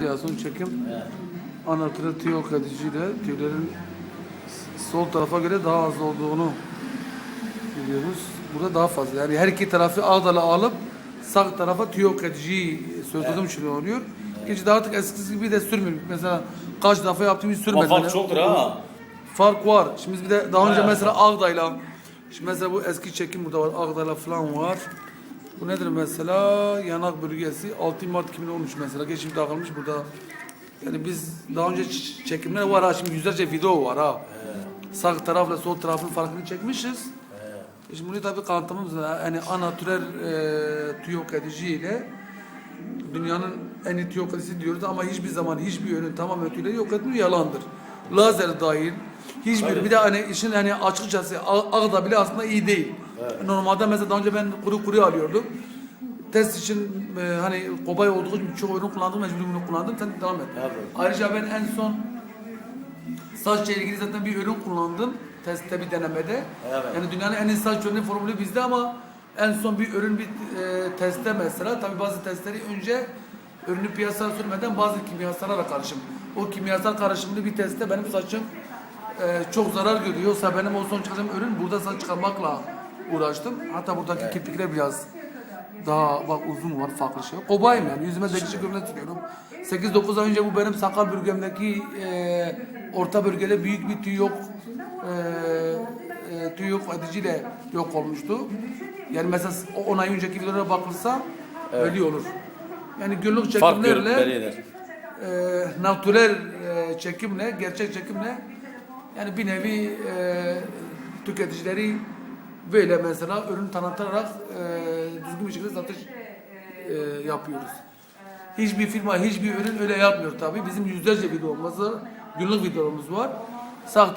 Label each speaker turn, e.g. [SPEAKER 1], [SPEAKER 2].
[SPEAKER 1] ya son çekim anakırı tüy yok ediciyle tüylerin sol tarafa göre daha az olduğunu biliyoruz. Burada daha fazla. Yani her iki tarafı ağdalı alıp sağ tarafa tüy yok ediciyi sürdüğüm için oluyor. İkinci de artık eskisi gibi de sürmüyor. Mesela kaç defa yaptığımı
[SPEAKER 2] Ama
[SPEAKER 1] sürmedim.
[SPEAKER 2] fark çoktur ha.
[SPEAKER 1] Fark var. Şimdi bir de daha önce
[SPEAKER 2] Bayağı
[SPEAKER 1] mesela Ağda'yla Şimdi mesela bu eski çekim burada var. Ağda'yla falan var. Bu nedir mesela? Yanak bölgesi 6 Mart 2013 mesela. Geçim takılmış burada. Yani biz daha önce çekimler var ha. Şimdi yüzlerce video var ha. Sağ tarafla sol tarafın farkını çekmişiz. E Şimdi bunu tabii lazım. Yani anatürel e, tüy yok ediciyle dünyanın en iyi tüy yok edicisi diyoruz ama hiçbir zaman hiçbir ürün tamamen tüyleri yok etmiyor yalandır. Lazer dahil hiçbir
[SPEAKER 2] Tabii.
[SPEAKER 1] bir de hani işin hani açıkçası ağ- ağda bile aslında iyi değil. Normalde mesela daha önce ben kuru kuru alıyordum. Test için e, hani kobay olduğu için çok ürün kullandım, mecbur bunu kullandım. Sen devam et.
[SPEAKER 2] Tabii.
[SPEAKER 1] Ayrıca ben en son saçla ilgili zaten bir ürün kullandım. Testte bir denemede.
[SPEAKER 2] Evet.
[SPEAKER 1] Yani dünyanın en iyi saç ürünü formülü bizde ama en son bir ürün bir e, testte mesela tabi bazı testleri önce ürünü piyasaya sürmeden bazı kimyasallarla karışım. O kimyasal karışımlı bir testte benim saçım e, çok zarar görüyor. Yoksa benim o son çıkacağım ürün burada saç çıkarmakla uğraştım. Hatta buradaki kirpikler biraz daha bak uzun var farklı şey. Kobayım yani yüzüme delici görüntü sürüyorum. 8-9 ay önce bu benim sakal bölgemdeki e, orta bölgede büyük bir tüy yok e, e, tüy yok ediciyle yok olmuştu. Yani mesela o 10 ay önceki videolara bakılsa öyle olur. Yani günlük çekimlerle e, natürel e, çekimle, gerçek çekimle yani bir nevi e, tüketicileri böyle mesela ürün tanıtarak e, düzgün bir şekilde satış e, yapıyoruz. Hiçbir firma, hiçbir ürün öyle yapmıyor tabii. Bizim yüzlerce videomuz var, günlük videomuz var. Sağ